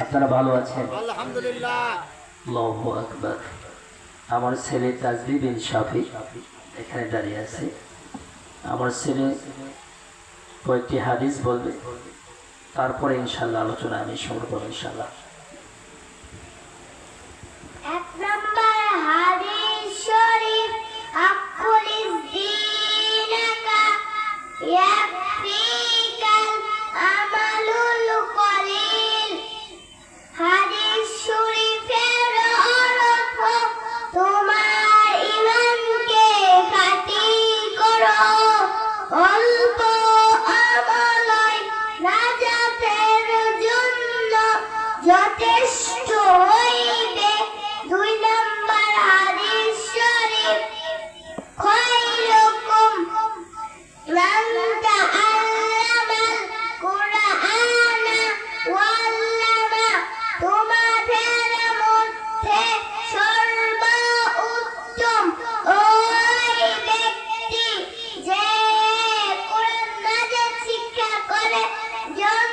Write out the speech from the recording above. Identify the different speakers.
Speaker 1: আপনারা ভালো আছেন? আকবার। আমার ছেলে তাজবি বিন শাফি এখানে দাঁড়িয়ে আছে। আমার ছেলে কয়েকটি হাদিস বলবে। তারপরে ইনশাল্লাহ আলোচনা আমি শুরু করব ইনশাল্লাহ
Speaker 2: যথেষ্ট হইবে। দুই নম্বর হাদিস শরীফ, খৈরুকুম মান তাআল্লামাল কুরআনা ওয়াল্লামা। তোমাদের মধ্যে সর্বোত্তম ওই ব্যক্তি যে কোরআন শিক্ষা করে জন